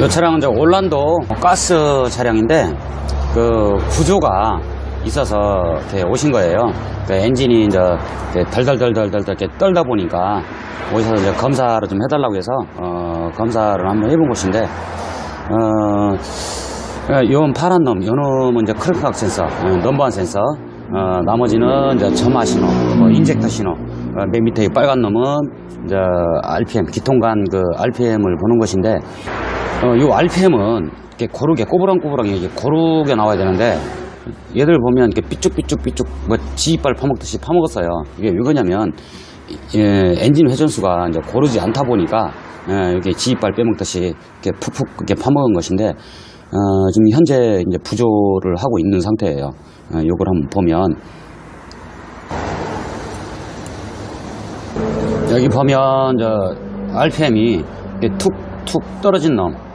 이 차량은 이제 올란도 가스 차량인데 그 구조가 있어서 이렇게 오신 거예요. 그 엔진이 이제 덜덜덜덜덜 이렇게 떨다 보니까 오셔서 이제 검사를 좀 해달라고 해서 어, 검사를 한번 해본 곳인데 어, 요건 파란 놈, 요 놈은 이제 크랭크각 센서, 어, 넘버원 센서, 어, 나머지는 이제 점화 신호, 뭐 인젝터 신호, 어, 맨 밑에 이 빨간 놈은 이제 RPM, 기통간 그 RPM을 보는 것인데, 어, 요 RPM은 이렇게 고르게, 꼬부랑꼬부랑 이게 고르게 나와야 되는데, 얘들 보면 이렇게 삐쭉삐쭉삐쭉, 뭐, 지이빨 파먹듯이 파먹었어요. 이게 왜 그러냐면, 예, 엔진 회전수가 이제 고르지 않다 보니까, 예, 이렇게 지이빨 빼먹듯이 이렇게 푹푹 이렇게 파먹은 것인데, 어, 지금 현재 이제 부조를 하고 있는 상태예요. 어, 요걸 한번 보면, 여기 보면, 저, RPM이 이렇게 툭툭 떨어진 놈,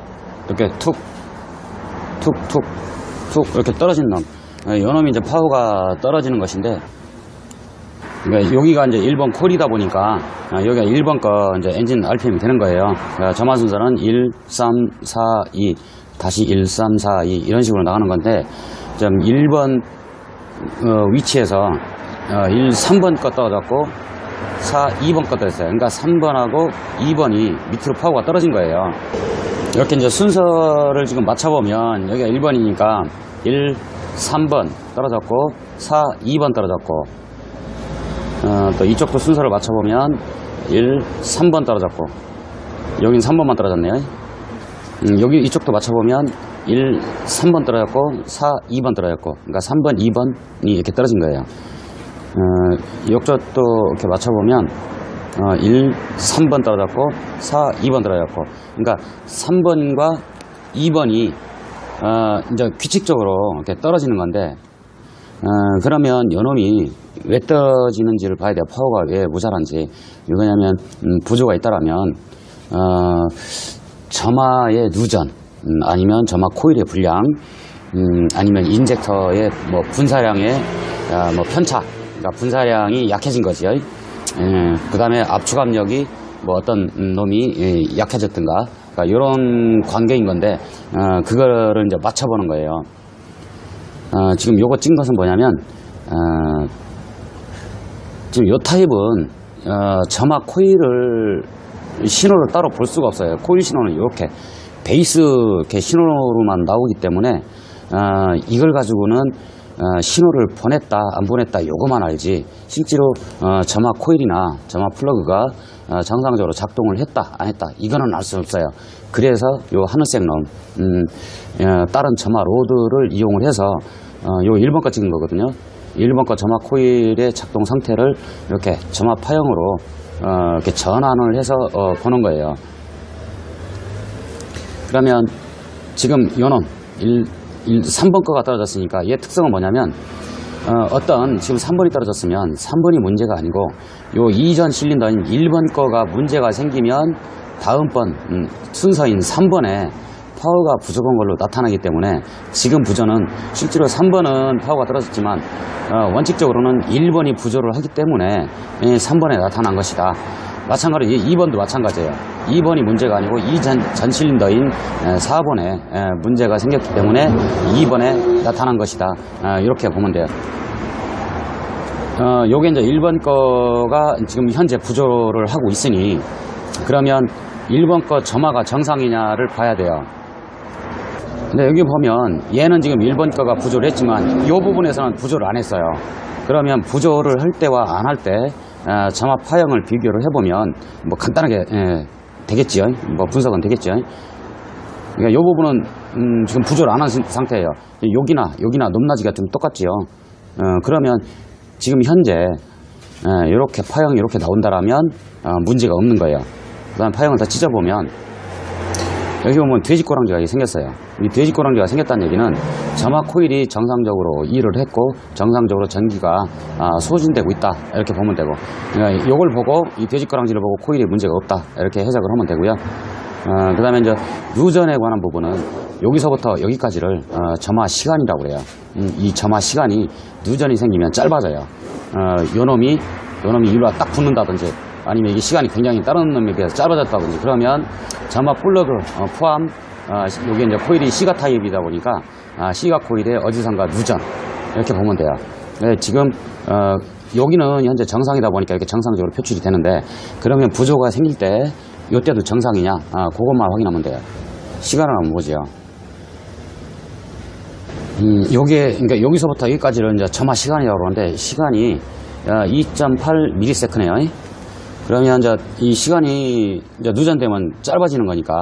이렇게 툭, 툭, 툭, 툭, 이렇게 떨어진 놈. 어, 요 놈이 이제 파워가 떨어지는 것인데, 그러니까 여기가 이제 1번 콜이다 보니까, 아, 여기가 1번 거 이제 엔진 RPM이 되는 거예요. 그러니까 점화 순서는 1, 3, 4, 2, 다시 1, 3, 4, 2 이런 식으로 나가는 건데, 좀 1번 어, 위치에서 어, 1, 3번 거 떨어졌고 4, 2번 거 떨어졌어요. 그러니까 3번하고 2번이 밑으로 파워가 떨어진 거예요. 이렇게 이제 순서를 지금 맞춰보면 여기가 1번이니까 1, 3번 떨어졌고 4, 2번 떨어졌고 어, 또 이쪽도 순서를 맞춰보면 1, 3번 떨어졌고 여긴 3번만 떨어졌네요. 음, 여기 이쪽도 맞춰보면 1, 3번 떨어졌고 4, 2번 떨어졌고 그러니까 3번, 2번이 이렇게 떨어진 거예요. 어, 이쪽도 이렇게 맞춰보면 어, 1, 3번 떨어졌고 4, 2번 떨어졌고 그러니까 3번과 2번이 어, 이제 규칙적으로 이렇게 떨어지는 건데 어, 그러면 요놈이 왜 떨어지는지를 봐야 돼요. 파워가 왜 모자란지. 왜냐면 음, 부조가 있다라면 어, 점화의 누전 음, 아니면 점화 코일의 불량 음, 아니면 인젝터의 뭐 분사량의 아, 뭐 편차 그러니까 분사량이 약해진 거지요. 그 다음에 압축 압력이 뭐 어떤 놈이 예, 약해졌든가 그러니까 이런 관계인 건데 어, 그거를 이제 맞춰보는 거예요. 어, 지금 요거 찍은 것은 뭐냐면 어, 지금 요 타입은 어, 점화 코일을 신호를 따로 볼 수가 없어요. 코일 신호는 이렇게 베이스 이렇게 신호로만 나오기 때문에 어, 이걸 가지고는 어, 신호를 보냈다 안 보냈다 요거만 알지 실제로 어, 점화 코일이나 점화 플러그가 어, 정상적으로 작동을 했다 안 했다 이거는 알 수 없어요. 그래서 요 하늘색 놈 음, 어, 다른 점화 로드를 이용을 해서 어, 요 1번 거 찍은 거거든요. 1번 거 점화 코일의 작동 상태를 이렇게 점화 파형으로 어, 이렇게 전환을 해서 어, 보는 거예요. 그러면 지금 요놈 1, 1, 3번 거가 떨어졌으니까 얘 특성은 뭐냐면 어, 떤 지금 3번이 떨어졌으면 3번이 문제가 아니고 요 이전 실린더인 1번 거가 문제가 생기면 다음번 음, 순서인 3번에 파워가 부족한 걸로 나타나기 때문에 지금 부조는 실제로 3번은 파워가 떨어졌지만 어, 원칙적으로는 1번이 부조를 하기 때문에 예, 3번에 나타난 것이다. 마찬가지로 2번도 마찬가지예요. 2번이 문제가 아니고 이 전 전 실린더인 4번에 문제가 생겼기 때문에 2번에 나타난 것이다. 어, 이렇게 보면 돼요. 어, 요게 이제 1번 거가 지금 현재 부조를 하고 있으니 그러면 1번 거 점화가 정상이냐를 봐야 돼요. 근데 여기 보면 얘는 지금 1번 거가 부조를 했지만 이 부분에서는 부조를 안 했어요. 그러면 부조를 할 때와 안 할때 어, 점화 파형을 비교를 해보면 뭐 간단하게 예, 되겠지요. 뭐 분석은 되겠죠. 그러니까 이 부분은 음, 지금 부조를 안 한 상태예요. 여기나 여기나 높낮이가 좀 똑같지요. 어, 그러면 지금 현재 이렇게 파형이 이렇게 나온다라면 어, 문제가 없는 거예요. 그다음 파형을 다 찢어보면 여기 보면 돼지 꼬랑지가 생겼어요. 이 돼지꼬랑지가 생겼다는 얘기는 점화 코일이 정상적으로 일을 했고 정상적으로 전기가 아, 소진되고 있다 이렇게 보면 되고 그러니까 이걸 보고 이 돼지꼬랑지를 보고 코일이 문제가 없다 이렇게 해석을 하면 되고요. 어, 그 다음에 이제 누전에 관한 부분은 여기서부터 여기까지를 어, 점화 시간이라고 그래요. 음, 이 점화 시간이 누전이 생기면 짧아져요. 어, 요 놈이 요 놈이 일로 딱 붙는다든지 아니면 이게 시간이 굉장히 다른 놈에 비해서 짧아졌다든지 그러면 점화 어, 포함 아, 시- 여기 이제 코일이 C가 타입이다 보니까 아, C가 코일의 어지선과 누전 이렇게 보면 돼요. 네, 지금 어, 여기는 현재 정상이다 보니까 이렇게 정상적으로 표출이 되는데 그러면 부조가 생길 때 이때도 정상이냐? 아, 그것만 확인하면 돼요. 시간을 한번 보죠. 음, 요게, 그러니까 여기서부터 여기까지를 이제 점화 시간이라고 그러는데, 시간이 2.8ms네요. 그러면 이제 이 시간이 이제 누전되면 짧아지는 거니까,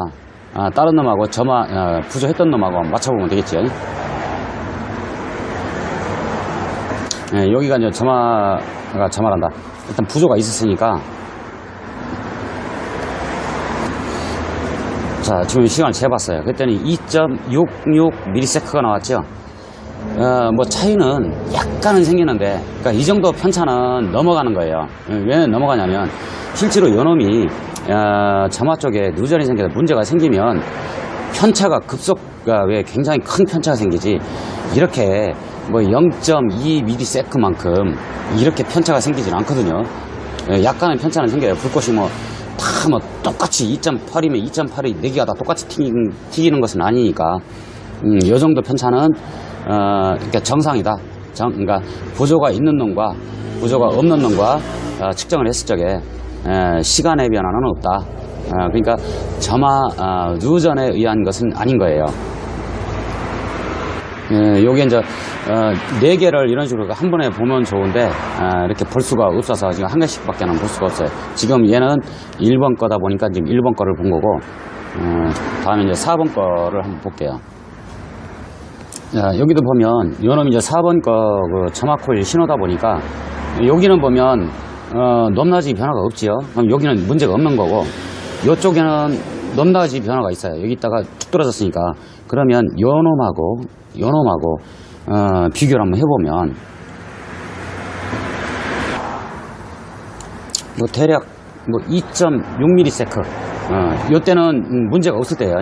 아, 다른 놈하고 점화, 아, 부조했던 놈하고 맞춰보면 되겠죠. 예, 여기가 이제 점화가 점화란다. 일단 부조가 있었으니까, 자, 지금 시간을 재봤어요. 그랬더니 2.66ms가 나왔죠. 어, 뭐 차이는 약간은 생기는데, 그러니까 이 정도 편차는 넘어가는 거예요. 왜 넘어가냐면, 실제로 요놈이 어, 점화 쪽에 누전이 생겨서 문제가 생기면 편차가 급속가 왜 굉장히 큰 편차가 생기지 이렇게 뭐 0.2ms만큼 이렇게 편차가 생기진 않거든요. 예, 약간의 편차는 생겨요. 불꽃이 뭐다뭐 똑같이 2.8이면 2.8이 4개가 다 똑같이 튀기는, 튀기는 것은 아니니까 음, 요 정도 편차는 어, 그러니까 정상이다. 정, 그러니까 부조가 있는 놈과 부조가 없는 놈과 어, 측정을 했을 적에 에, 시간의 변화는 없다. 어, 그러니까 점화 어, 누전에 의한 것은 아닌 거예요. 예, 요게 이제 어, 네 개를 이런 식으로 한 번에 보면 좋은데 아, 이렇게 볼 수가 없어서 지금 한 개씩밖에는 볼 수가 없어요. 지금 얘는 1번 거다 보니까 지금 1번 거를 본 거고 어, 다음에 이제 4번 거를 한번 볼게요. 자, 여기도 보면 요놈이 이제 4번 거그 점화 코일 신호다 보니까 여기는 보면 어, 높낮이 변화가 없지요. 그럼 여기는 문제가 없는 거고 이쪽에는 높낮이 변화가 있어요. 여기 있다가 툭 떨어졌으니까 그러면 요놈하고 요놈하고 어, 비교를 한번 해보면 뭐 대략 뭐 2.6ms 어, 요때는 음, 문제가 없을 때예요.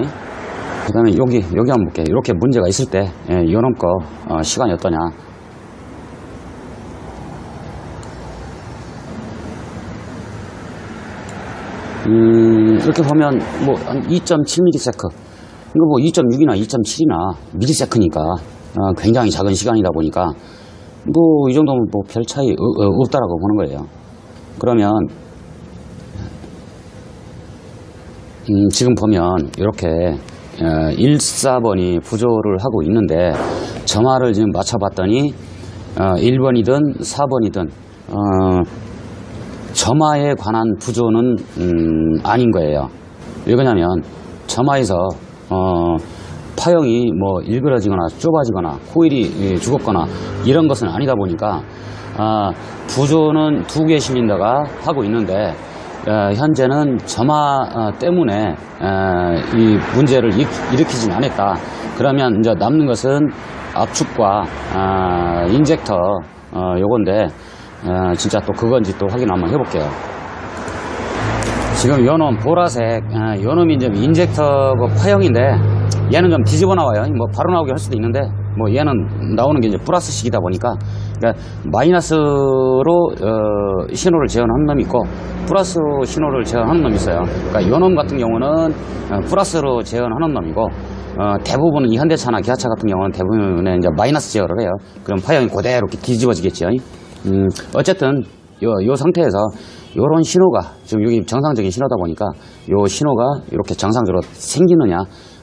그 다음에 여기 여기 한번 볼게요. 이렇게 문제가 있을 때 예, 요놈 거 어, 시간이 어떠냐 음, 이렇게 보면 뭐 한 2.7ms 이거 뭐 2.6이나 2.7이나 미리세크니까 어, 굉장히 작은 시간이다 보니까 뭐 이 정도면 뭐 별 차이 어- 어, 없다라고 보는 거예요. 그러면 음, 지금 보면 이렇게 어, 1, 4번이 부조를 하고 있는데 점화를 지금 맞춰봤더니 어, 1번이든 4번이든 어, 점화에 관한 부조는 음, 아닌 거예요. 왜 그러냐면 점화에서 어, 파형이 뭐 일그러지거나 좁아지거나 코일이 예, 죽었거나 이런 것은 아니다 보니까 아, 부조는 두 개 실린더가 하고 있는데 어, 현재는 점화 어, 때문에 어, 이 문제를 일- 일으키진 않았다. 그러면 이제 남는 것은 압축과 아, 인젝터 어, 요건데 어, 진짜 또 그건지 또 확인 한번 해볼게요. 지금 요놈 보라색 어, 요놈이 이제 인젝터 그 파형인데 얘는 좀 뒤집어 나와요. 뭐 바로 나오게 할 수도 있는데 뭐 얘는 나오는 게 이제 플러스식이다 보니까 그러니까 마이너스로 어, 신호를 제어하는 놈이 있고 플러스 신호를 제어하는 놈이 있어요. 그러니까 요놈 같은 경우는 어, 플러스로 제어하는 놈이고 어, 대부분은 이 현대차나 기아차 같은 경우는 대부분은 이제 마이너스 제어를 해요. 그럼 파형이 그대로 이렇게 뒤집어지겠죠. 음, 어쨌든 요, 요 상태에서 요런 신호가 지금 여기 정상적인 신호다 보니까 요 신호가 이렇게 정상적으로 생기느냐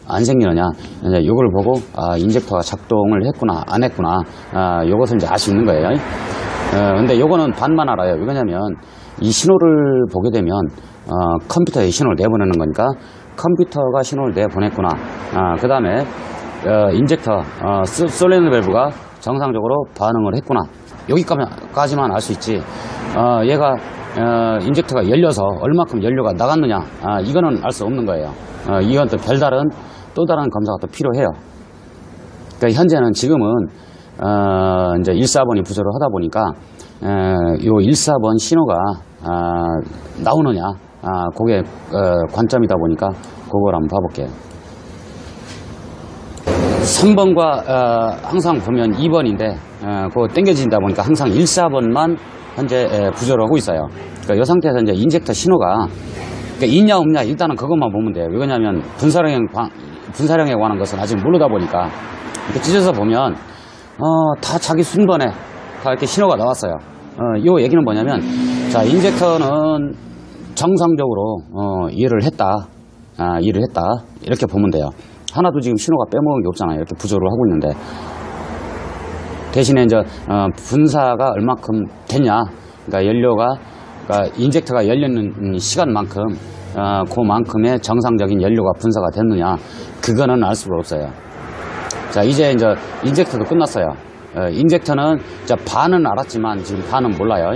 안 생기느냐 이제 요걸 보고 아 인젝터가 작동을 했구나 안 했구나 아 요것을 이제 알 수 있는 거예요. 어, 근데 요거는 반만 알아요. 왜냐면 이 신호를 보게 되면 어, 컴퓨터에 신호를 내보내는 거니까 컴퓨터가 신호를 내보냈구나. 아, 그 다음에 어, 인젝터 어, 소- 솔레노 밸브가 정상적으로 반응을 했구나 여기까지만 알 수 있지. 어, 얘가 어, 인젝터가 열려서 얼마큼 연료가 나갔느냐. 아, 이거는 알 수 없는 거예요. 어, 이건 또 별다른 또 다른 검사가 또 필요해요. 그러니까 현재는 지금은 어, 이제 1사번이 부조를 하다 보니까 에, 요 1사번 신호가 아, 나오느냐. 아, 그게 어, 관점이다 보니까 그걸 한번 봐볼게요 3번과 어, 항상 보면 2번인데 어, 그거 땡겨진다 보니까 항상 1, 4번만 현재 에, 부조를 하고 있어요. 그러니까 이 상태에서 이제 인젝터 신호가 그러니까 있냐 없냐 일단은 그것만 보면 돼요. 왜냐하면 분사령형 방- 분사량에 관한 것은 아직 모르다 보니까 이렇게 찢어서 보면 어, 다 자기 순번에 다 이렇게 신호가 나왔어요. 어, 이 얘기는 뭐냐면 자 인젝터는 정상적으로 어, 일을 했다. 아, 일을 했다. 이렇게 보면 돼요. 하나도 지금 신호가 빼먹은 게 없잖아요. 이렇게 부조를 하고 있는데 대신에 이제 어, 분사가 얼마큼 됐냐, 그러니까 연료가, 그러니까 인젝터가 열리는 시간만큼 어, 그만큼의 정상적인 연료가 분사가 됐느냐, 그거는 알 수가 없어요. 자 이제 이제 인젝터도 끝났어요. 어, 인젝터는 이제 반은 알았지만 지금 반은 몰라요.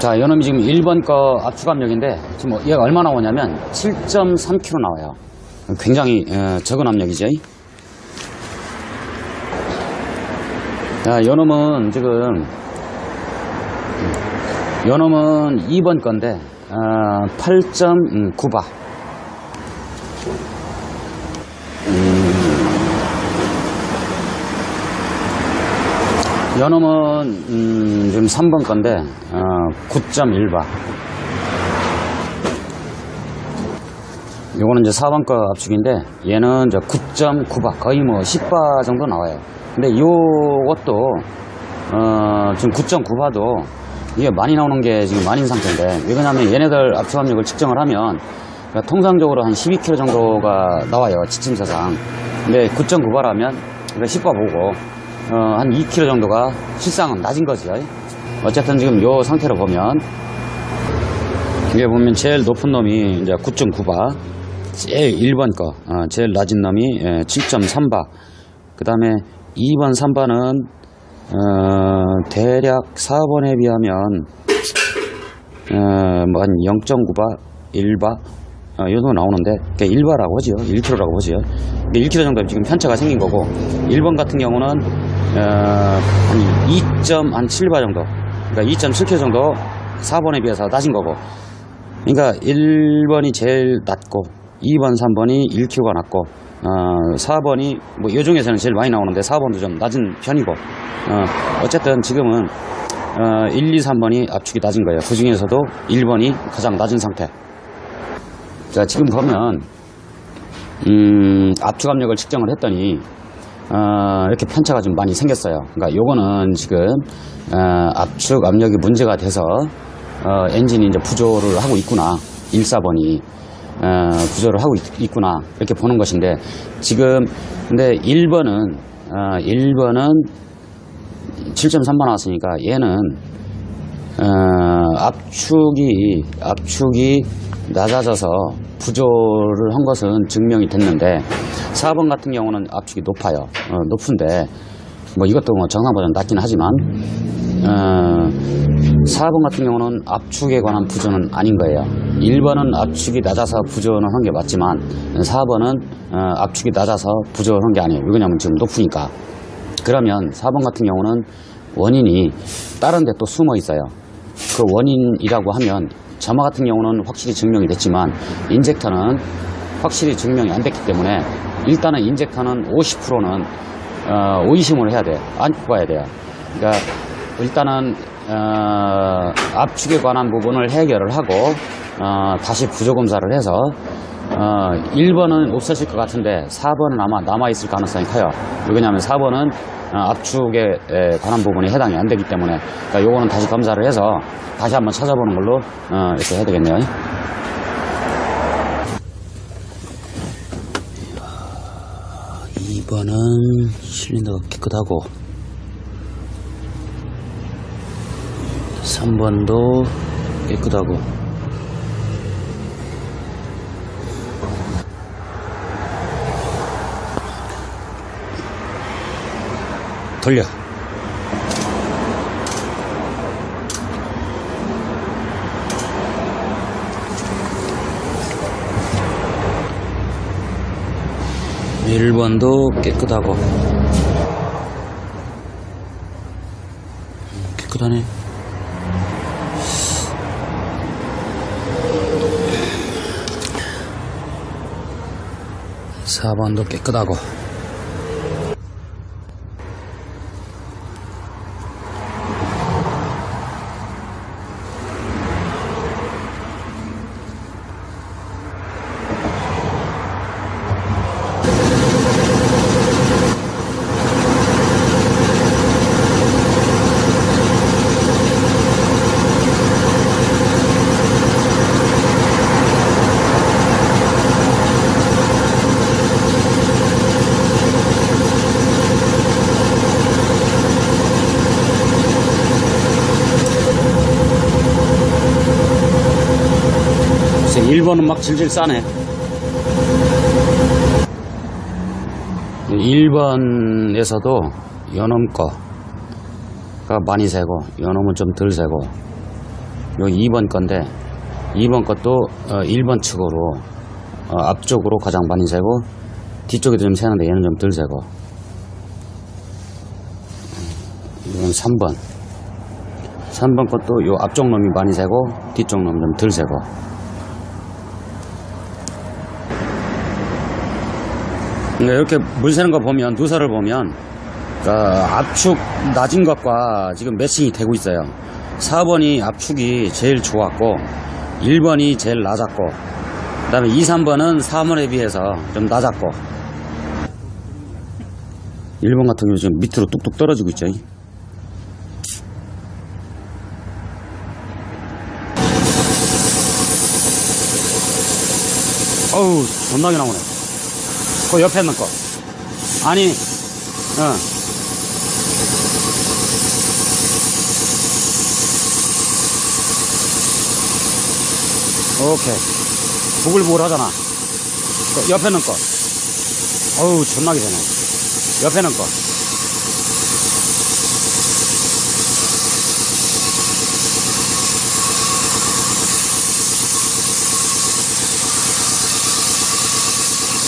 자, 요놈이 지금 1번 거 압축 압력인데 지금 얘가 얼마 나 오냐면 7.3kg 나와요. 굉장히 어, 적은 압력이죠. 자, 요놈은 지금 요놈은 2번 건데 어, 8.9바 요놈은 음, 지금 3번 건데 어, 9.1바. 요거는 이제 4번 거 압축인데 얘는 이제 9.9바 거의 뭐 10바 정도 나와요. 근데 요것도 어, 지금 9.9바도 이게 많이 나오는 게 지금 아닌 상태인데 왜 그러냐면 얘네들 압축 압력을 측정을 하면 그러니까 통상적으로 한 12kg 정도가 나와요 지침서상. 근데 9.9바라면 10바 보고 어, 한 2kg 정도가 실상은 낮은 거죠. 어쨌든 지금 요 상태로 보면 이게 보면 제일 높은 놈이 이제 9.9바 제일 1번 거 어, 제일 낮은 놈이 7.3바. 그 다음에 2번 3바는 어, 대략 4번에 비하면 어, 뭐 한 0.9바 1바 어, 이 정도 나오는데 그게 1바라고 하지요. 1kg라고 하지요. 1kg 정도 지금 편차가 생긴 거고 1번 같은 경우는 어, 한 2.7바 정도. 그러니까 2.7kg 정도 4번에 비해서 낮은 거고. 그러니까 1번이 제일 낮고 2번, 3번이 1kg가 낮고 어, 4번이 뭐 요 중에서는 제일 많이 나오는데 4번도 좀 낮은 편이고. 어, 어쨌든 지금은 어, 1, 2, 3번이 압축이 낮은 거예요. 그 중에서도 1번이 가장 낮은 상태. 자 지금 보면 음, 압축 압력을 측정을 했더니 어, 이렇게 편차가 좀 많이 생겼어요. 그러니까 요거는 지금 어, 압축 압력이 문제가 돼서 어, 엔진이 이제 부조를 하고 있구나. 1, 4번이 어, 부조를 하고 있, 구나 이렇게 보는 것인데 지금 근데 1번은 어, 1번은 7.3번 나왔으니까 얘는 어, 압축이 압축이 낮아져서 부조를 한 것은 증명이 됐는데 4번 같은 경우는 압축이 높아요. 어, 높은데 뭐 이것도 뭐 정상보다는 낮긴 하지만 어, 4번 같은 경우는 압축에 관한 부조는 아닌 거예요. 1번은 압축이 낮아서 부조는 한 게 맞지만 4번은 어, 압축이 낮아서 부조를 한 게 아니에요. 왜냐면 지금 높으니까. 그러면 4번 같은 경우는 원인이 다른 데 또 숨어 있어요. 그 원인이라고 하면 점화 같은 경우는 확실히 증명이 됐지만 인젝터는 확실히 증명이 안 됐기 때문에 일단은 인젝터는 50%는 어, 의심을 해야 돼. 안고 가야 돼요. 그러니까 일단은 어, 압축에 관한 부분을 해결을 하고 어, 다시 부조 검사를 해서 어, 1번은 없어질 것 같은데 4번은 아마 남아있을 가능성이 커요. 왜냐하면 4번은 어, 압축에 에, 관한 부분이 해당이 안 되기 때문에 그러니까 요거는 다시 검사를 해서 다시 한번 찾아보는 걸로 어, 이렇게 해야 되겠네요. 2번은 실린더가 깨끗하고 3번도 깨끗하고 돌려. 일번도 깨끗하고. 깨끗하네. 4번도 깨끗하고 질질 싸네. 1번에서도 연엄 거가 많이 새고, 연엄은 좀덜 새고, 여기 2번 건데, 2번 것도 어, 1번 측으로, 어, 앞쪽으로 가장 많이 새고, 뒤쪽에도 좀 새는데 얘는 좀덜 새고. 이건 3번. 3번 것도 요 앞쪽 놈이 많이 새고, 뒤쪽 놈 좀덜 새고. 근데 이렇게 물 새는 거 보면 누설을 보면 그 압축 낮은 것과 지금 매칭이 되고 있어요. 4번이 압축이 제일 좋았고 1번이 제일 낮았고 그 다음에 2, 3번은 4번에 비해서 좀 낮았고 1번 같은 경우 지금 밑으로 뚝뚝 떨어지고 있죠. 어우 존나게 나오네. 그 옆에 거. 아니, 어. 오케이. 부글부글 하잖아. 그 옆에 거. 어우, 존나게 되네. 옆에 있는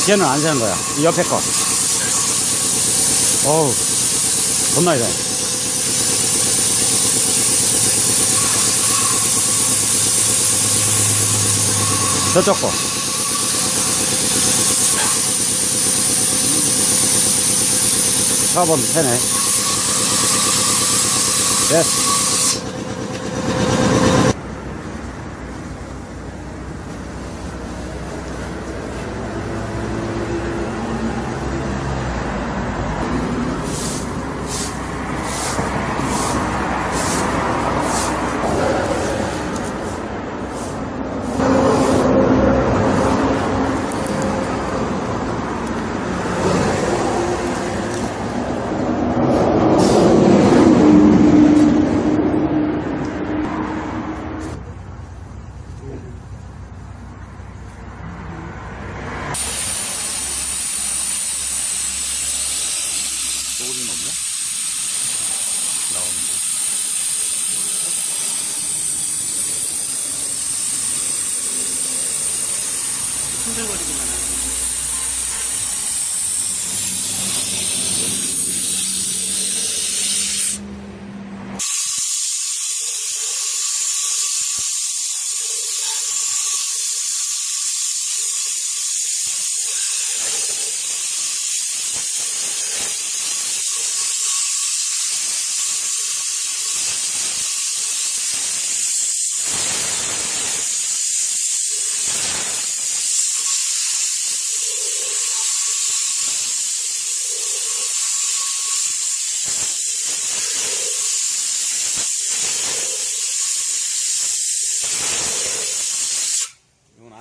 거. 걔는 안 새는 거야. 이 옆에 거. 어우, 존나 이래. 저쪽 거. 사번 새네. 됐어.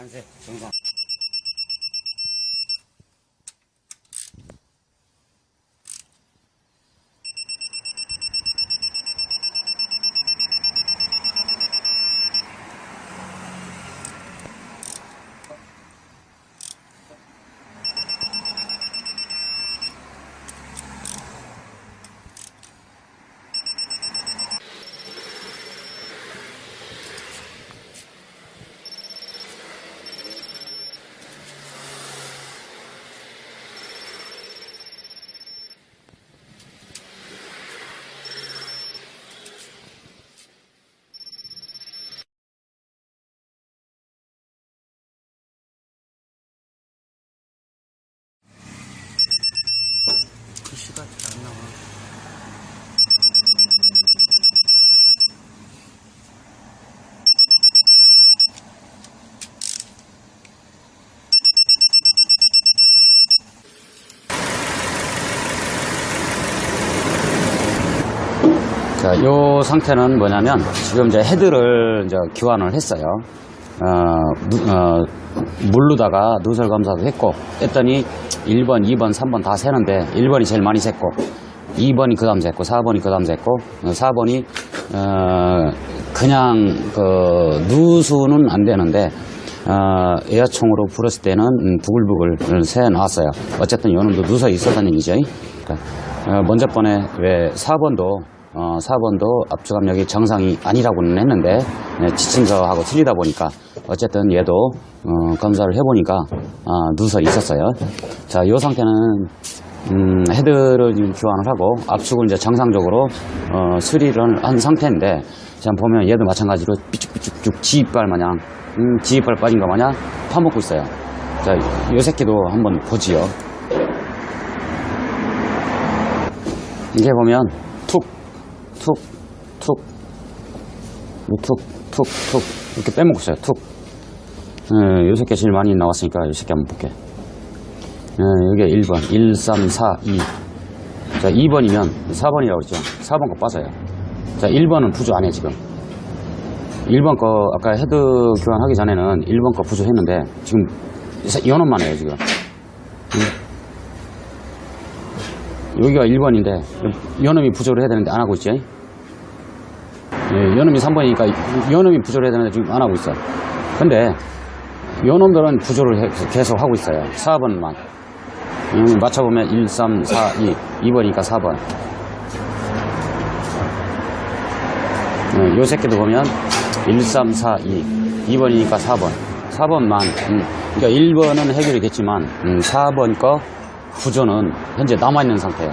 이건 안 새, 나와. 자, 요 상태는 뭐냐면 지금 이제 헤드를 이제 교환을 했어요. 어, 누- 어, 물로다가 누설 검사도 했고 했더니 1번, 2번, 3번 다 세는데 1번이 제일 많이 샜고 2번이 그 다음 샜고 4번이 그 다음 샜고 4번이 어, 그냥 그 누수는 안 되는데 어, 에어총으로 불었을 때는 음, 부글부글 새 나왔어요. 어쨌든 요놈도 누서 있었다는 얘기죠. 그러니까, 어, 먼저 번에 왜 4번도 어, 4번도 압축압력이 정상이 아니라고는 했는데 네, 지침서하고 틀리다 보니까 어쨌든 얘도 어, 검사를 해보니까 어, 누서 있었어요. 자, 이 상태는 음, 헤드를 교환을 하고 압축을 이제 정상적으로 어, 수리를 한 상태인데 지금 보면 얘도 마찬가지로 삐죽삐죽쭉 지이빨 마냥 음, 지이빨 빠진 거 마냥 파먹고 있어요. 자, 요 새끼도 한번 보지요. 이게 보면 툭, 툭, 툭, 뭐 툭, 툭, 툭 이렇게 빼먹고 있어요. 툭. 예, 요 새끼 제일 많이 나왔으니까 요 새끼 한번 볼게. 예, 여기 1번, 1, 3, 4, 2. 자, 2번이면 4번이라고 그랬죠. 4번 거 빠져요. 자, 1번은 부조 안 해, 지금. 1번 거, 아까 헤드 교환하기 전에는 1번 거 부조했는데, 지금, 연원만 해요, 지금. 응? 여기가 1번인데, 연음이 부조를 해야 되는데 안 하고 있지? 예, 연음이 3번이니까, 연음이 부조를 해야 되는데 지금 안 하고 있어. 근데, 요놈들은 부조를 해- 계속 하고 있어요. 4번만. 음, 맞춰보면 1, 3, 4, 2. 2번이니까 4번. 음, 요 새끼도 보면 1, 3, 4, 2. 2번이니까 4번. 4번만. 음, 그러니까 1번은 해결이 됐지만 음, 4번 거 부조는 현재 남아있는 상태예요.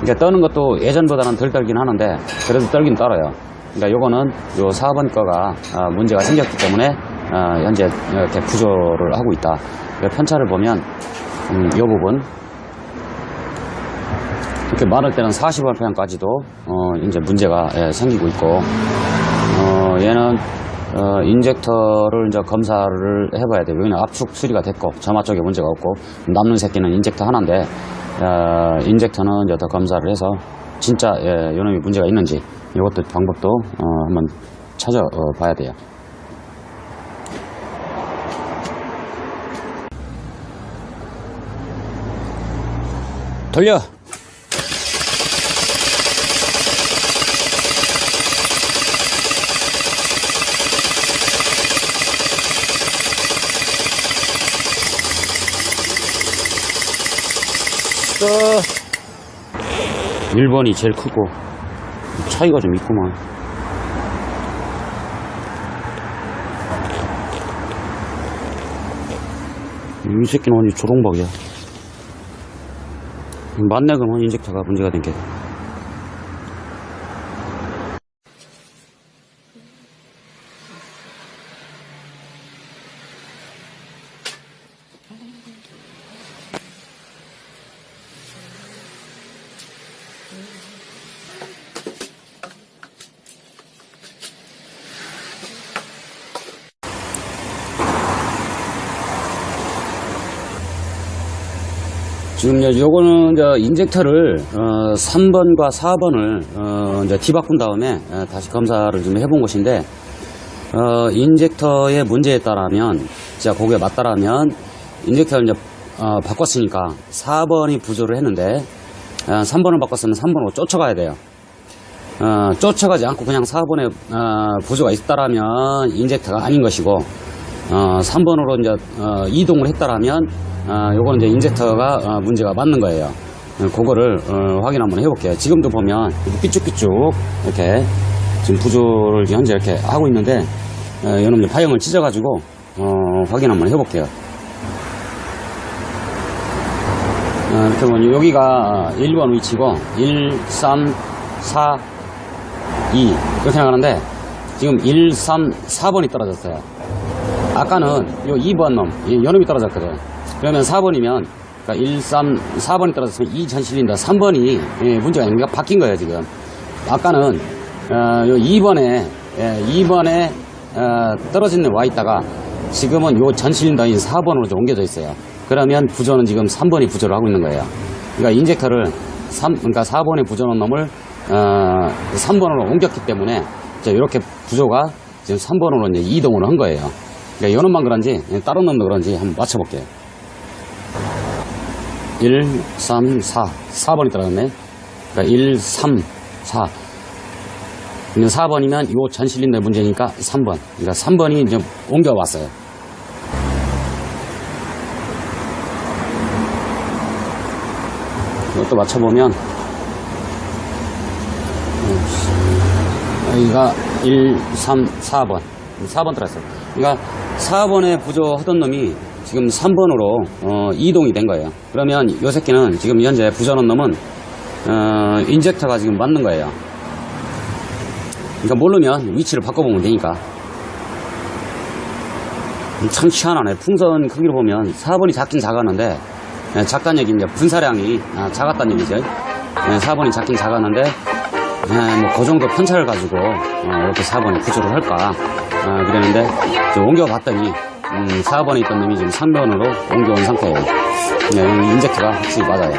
그러니까 떠는 것도 예전보다는 덜 떨긴 하는데 그래도 떨긴 떨어요. 그러니까 요거는 요 4번 거가 아, 문제가 생겼기 때문에 아, 현재 이렇게 부조를 하고 있다. 요 편차를 보면 음, 요 부분 이렇게 많을 때는 40rpm까지도 어, 이제 문제가 예, 생기고 있고 어, 얘는 어, 인젝터를 이제 검사를 해봐야 돼요. 여기는 압축 수리가 됐고 점화 쪽에 문제가 없고 남는 새끼는 인젝터 하나인데 어, 인젝터는 이제 더 검사를 해서 진짜 예, 요놈이 문제가 있는지 이것도 방법도 어, 한번 찾아봐야 돼요. 돌려. 또 1번이 제일 크고 차이가 좀 있구만. 이 새끼는 완전 조롱박이야. 만나그만 인젝터가 문제가 된 게. 지금 요거는 이제 인젝터를 어 3번과 4번을 어 이제 뒤바꾼 다음에 어, 다시 검사를 좀 해본 것인데 어 인젝터의 문제에 따라면 진짜 거기에 맞다라면 인젝터를 이제 어 바꿨으니까 4번이 부조를 했는데 어 3번을 바꿨으면 3번으로 쫓아가야 돼요. 어, 쫓아가지 않고 그냥 4번에 어, 부조가 있다라면 인젝터가 아닌 것이고 어, 3번으로 이제 어, 이동을 했다라면 어, 요거는 이제 인젝터가 어, 문제가 맞는 거예요. 어, 그거를 어, 확인 한번 해볼게요. 지금도 보면 이렇게 삐쭉삐쭉 이렇게 지금 부조를 현재 이렇게 하고 있는데 어, 요놈 이제 파형을 찢어가지고 어, 확인 한번 해볼게요. 어, 이렇게 보면 여기가 1번 위치고 1, 3, 4, 2 이렇게 나가는데 지금 1, 3, 4번이 떨어졌어요. 아까는 요 2번 놈, 이 요놈이 떨어졌거든. 그러면 4번이면, 그러니까 1, 3, 4번이 떨어졌으면 2 전실린더 3번이 예, 문제가 아닌가 바뀐 거예요, 지금. 아까는, 어, 요 2번에, 예, 2번에, 어, 떨어진 데와 있다가 지금은 요 전실린더인 4번으로 좀 옮겨져 있어요. 그러면 부조는 지금 3번이 부조를 하고 있는 거예요. 그러니까 인젝터를 3, 그러니까 4번에 부조는 놈을, 어, 3번으로 옮겼기 때문에, 자, 이렇게 부조가 지금 3번으로 이제 이동을 한 거예요. 그러니까 요 놈만 그런지 다른 놈도 그런지 한번 맞춰볼게요 1, 3, 4 4번이 들어갔네. 그러니까 1, 3, 4 근데 4번이면 요 전 실린더 문제니까 3번. 그러니까 3번이 이제 옮겨왔어요. 이것도 맞춰보면 여기가 1, 3, 4번. 4번 들어있어요. 그러니까 4번에 부조하던 놈이 지금 3번으로 어, 이동이 된 거예요. 그러면 이 새끼는 지금 현재 부조하는 놈은 어, 인젝터가 지금 맞는 거예요. 그러니까 모르면 위치를 바꿔보면 되니까. 참 희한하네. 풍선 크기로 보면 4번이 작긴 작았는데 예, 작다는 얘기 이제 분사량이 아, 작았다는 얘기죠. 예, 4번이 작긴 작았는데 예, 뭐그 정도 편차를 가지고 어, 이렇게 4번에 구조를 할까 어, 그랬는데 좀 옮겨봤더니 음, 4번에 있던 놈이 지금 3번으로 옮겨온 상태예요. 예, 인젝터가 확실히 맞아요